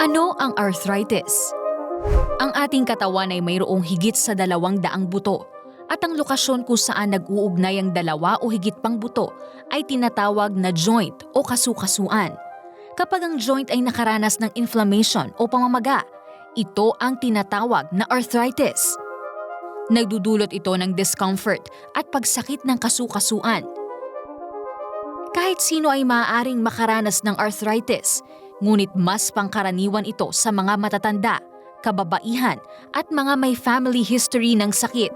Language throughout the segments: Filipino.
Ano ang arthritis? Ang ating katawan ay mayroong higit sa dalawang daang buto at ang lokasyon kung saan nag-uugnay ang dalawa o higit pang buto ay tinatawag na joint o kasukasuan. Kapag ang joint ay nakaranas ng inflammation o pamamaga, ito ang tinatawag na arthritis. Nagdudulot ito ng discomfort at pagsakit ng kasukasuan. Kahit sino ay maaaring makaranas ng arthritis, ngunit mas pangkaraniwan ito sa mga matatanda, kababaihan at mga may family history ng sakit.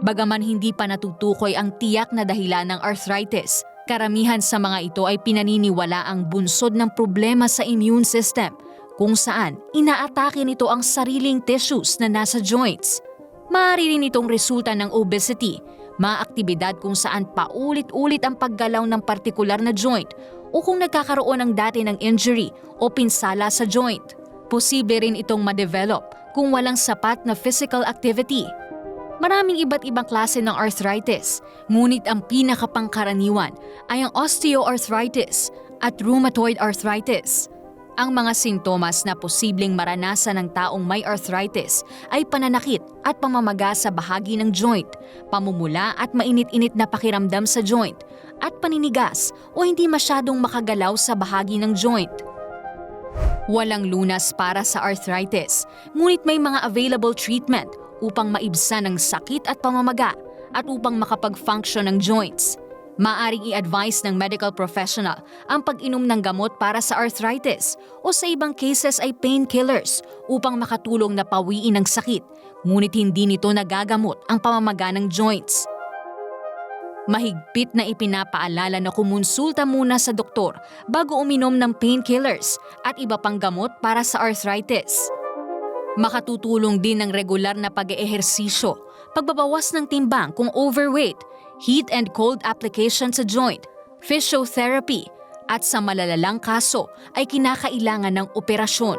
Bagaman hindi pa natutukoy ang tiyak na dahilan ng arthritis, karamihan sa mga ito ay pinaniniwala ang bunsod ng problema sa immune system kung saan inaatake nito ang sariling tissues na nasa joints. Maaari rin itong resulta ng obesity, mga aktibidad kung saan paulit-ulit ang paggalaw ng partikular na joint o kung nagkakaroon ng dati ng injury o pinsala sa joint. Posible rin itong ma-develop kung walang sapat na physical activity. Maraming iba't ibang klase ng arthritis, ngunit ang pinakapangkaraniwan ay ang osteoarthritis at rheumatoid arthritis. Ang mga sintomas na posibleng maranasan ng taong may arthritis ay pananakit at pamamaga sa bahagi ng joint, pamumula at mainit-init na pakiramdam sa joint, at paninigas o hindi masyadong makagalaw sa bahagi ng joint. Walang lunas para sa arthritis, ngunit may mga available treatment upang maibsan ang sakit at pamamaga at upang makapag-function ng joints. Maaring i-advise ng medical professional ang pag-inom ng gamot para sa arthritis o sa ibang cases ay painkillers upang makatulong na pawiin ang sakit, ngunit hindi nito nagagamot ang pamamaga ng joints. Mahigpit na ipinapaalala na kumonsulta muna sa doktor bago uminom ng painkillers at iba pang gamot para sa arthritis. Makatutulong din ng regular na pag-eehersisyo, pagbabawas ng timbang kung overweight, heat and cold application sa joint, physiotherapy, at sa malalalang kaso ay kinakailangan ng operasyon.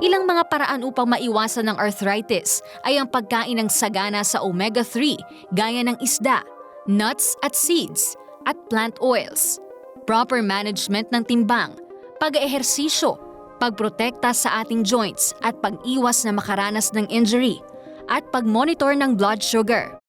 Ilang mga paraan upang maiwasan ng arthritis ay ang pagkain ng sagana sa omega-3 gaya ng isda, nuts at seeds, at plant oils. Proper management ng timbang, pag-ehersisyo, pagprotekta sa ating joints at pag-iwas na makaranas ng injury, at pag-monitor ng blood sugar.